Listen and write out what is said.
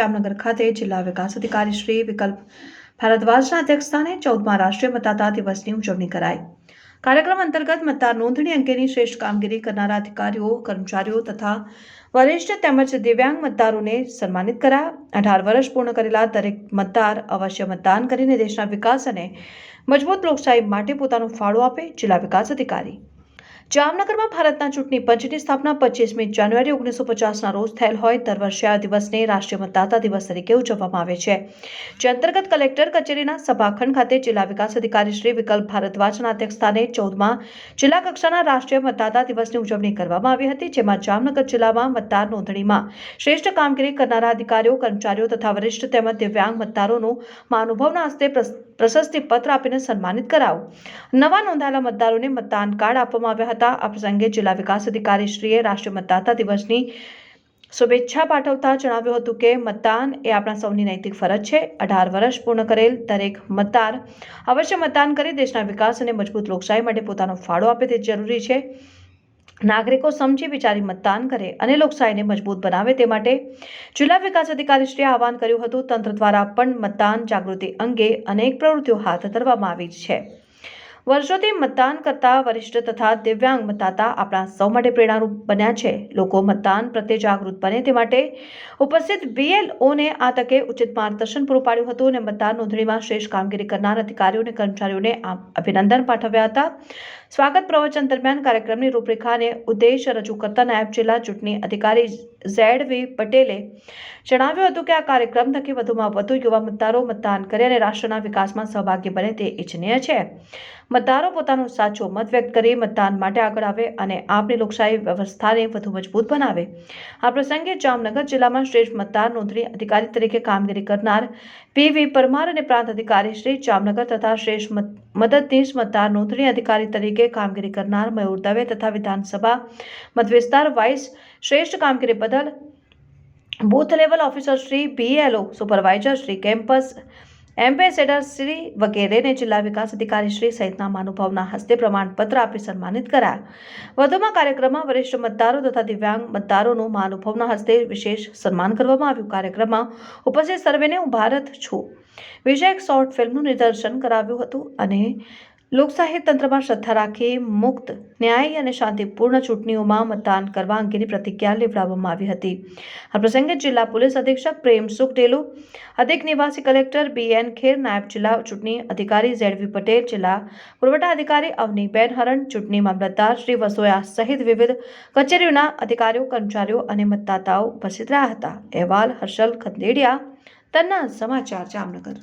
જામનગર ખાતે જિલ્લા વિકાસ અધિકારી શ્રી વિકલ્પ ભારદ્વાજના અધ્યક્ષસ્થાને ચૌદમા રાષ્ટ્રીય મતદાતા દિવસની ઉજવણી કરાઈ. કાર્યક્રમ અંતર્ગત મતદાર નોંધણી અંગેની શ્રેષ્ઠ કામગીરી કરનારા અધિકારીઓ, કર્મચારીઓ તથા વરિષ્ઠ તેમજ દિવ્યાંગ મતદારોને સન્માનિત કરાયા. અઢાર વર્ષ પૂર્ણ કરેલા દરેક મતદાર અવશ્ય મતદાન કરીને દેશના વિકાસ અને મજબૂત લોકશાહી માટે પોતાનો ફાળો આપે, જિલ્લા વિકાસ અધિકારી. જામનગરમાં ભારતના ચૂંટણી પંચની સ્થાપના પચીસમી જાન્યુઆરી ઓગણીસો પચાસના રોજ થયેલ હોય દર વર્ષે આ દિવસને રાષ્ટ્રીય મતદાતા દિવસ તરીકે ઉજવવામાં આવે છે. જે અંતર્ગત કલેક્ટર કચેરીના સભાખંડ ખાતે જિલ્લા વિકાસ અધિકારી શ્રી વિકલ્પ ભારદ્વાજના અધ્યક્ષસ્થાને ચૌદમાં જિલ્લા કક્ષાના રાષ્ટ્રીય મતદાતા દિવસની ઉજવણી કરવામાં આવી હતી, જેમાં જામનગર જિલ્લામાં મતદાર નોંધણીમાં શ્રેષ્ઠ કામગીરી કરનારા અધિકારીઓ, કર્મચારીઓ તથા વરિષ્ઠ તેમજ દિવ્યાંગ મતદારોનું મહાનુભાવના હસ્તે પ્રશસ્તિ પત્ર આપીને સન્માનિત કરાવું. નવા નોંધાયેલા મતદારોને મતદાન કાર્ડ આપવામાં આવ્યા હતા. આ પ્રસંગે જિલ્લા વિકાસ અધિકારીશ્રીએ રાષ્ટ્રીય મતદાતા દિવસની શુભેચ્છા પાઠવતા જણાવ્યું હતું કે મતદાન એ આપણા સૌની નૈતિક ફરજ છે. અઢાર વર્ષ પૂર્ણ કરેલ દરેક મતદાર અવશ્ય મતદાન કરી દેશના વિકાસ અને મજબૂત લોકશાહી માટે પોતાનો ફાળો આપે તે જરૂરી છે. નાગરિકો સમજી વિચારી મતદાન કરે અને લોકશાહીને મજબૂત બનાવે તે માટે જિલ્લા વિકાસ અધિકારીશ્રીએ આહવાન કર્યું હતું. તંત્ર દ્વારા પણ મતદાન જાગૃતિ અંગે અનેક પ્રવૃત્તિઓ હાથ ધરવામાં આવી છે. વર્ષોથી મતદાન કરતા વરિષ્ઠ તથા દિવ્યાંગ મતદાતા આપણા સૌ માટે પ્રેરણારૂપ બન્યા છે. લોકો મતદાન પ્રત્યે જાગૃત બને તે માટે ઉપસ્થિત બીએલઓને આ તકે ઉચિત માર્ગદર્શન પૂરું પાડ્યું હતું અને મતદાન નોંધણીમાં શ્રેષ્ઠ કામગીરી કરનાર અધિકારીઓ અને કર્મચારીઓને અભિનંદન પાઠવ્યા હતા. સ્વાગત પ્રવચન દરમિયાન કાર્યક્રમની રૂપરેખા અને ઉદ્દેશ રજૂ કરતા નાયબ જિલ્લા ચૂંટણી અધિકારી ઝેડ વી પટેલે જણાવ્યું હતું કે આ કાર્યક્રમ થકી વધુમાં વધુ યુવા મતદારો મતદાન કરે અને રાષ્ટ્રના વિકાસમાં સહભાગી બને તે ઇચ્છનીય છે. મતદારો પોતાનો સાચો મત વ્યક્ત કરી મતદાન માટે આગળ આવે અને આપણી લોકશાહી વ્યવસ્થાને વધુ મજબૂત બનાવે. આ પ્રસંગે જામનગર જિલ્લામાં શ્રેષ્ઠ મતદાર નોંધણી અધિકારી તરીકે કામગીરી કરનાર પીવી પરમાર અને પ્રાંત અધિકારી શ્રી જામનગર તથા શ્રેષ્ઠ મદદનીશ મતદાર નોંધણી અધિકારી તરીકે કામગીરી કરનાર મયુર દવે તથા વિધાનસભા મતવિસ્તાર વાઇસ શ્રેષ્ઠ કામગીરી બદલ booth level officer Shri BLO supervisor Shri campus ambassador Shri વગેરેને જિલ્લા વિકાસ અધિકારી શ્રી સહિતના મહાનુભાવના હસ્તે પ્રમાણપત્ર આપી સન્માનિત કરાયા. વધુમાં કાર્યક્રમમાં વરિષ્ઠ મતદારો તથા દિવ્યાંગ મતદારોનું મહાનુભાવના હસ્તે વિશેષ સન્માન કરવામાં આવ્યું. કાર્યક્રમમાં ઉપસ્થિત સર્વેને હું ભારત છું. વિષયક શોર્ટ ફિલ્મનું નિદર્શન કરાવ્યું હતું અને લોકશાહી તંત્રમાં શ્રદ્ધા રાખી મુક્ત, ન્યાયી અને શાંતિપૂર્ણ ચૂંટણીઓમાં મતદાન કરવા અંગેની પ્રતિજ્ઞા લેવડાવવામાં આવી હતી. આ પ્રસંગે જિલ્લા પોલીસ અધિક્ષક પ્રેમ સુખડેલુ, અધિક નિવાસી કલેક્ટર બી એન ખેર, નાયબ જિલ્લા ચૂંટણી અધિકારી ઝેડવી પટેલ, જિલ્લા પુરવઠા અધિકારી અવનીબેન હરણ, ચૂંટણી મામલતદાર શ્રી વસોયા સહિત વિવિધ કચેરીઓના અધિકારીઓ, કર્મચારીઓ અને મતદાતાઓ ઉપસ્થિત રહ્યા હતા. અહેવાલ હર્ષલ ખંદેડિયા, તન્ના સમાચાર જામનગર.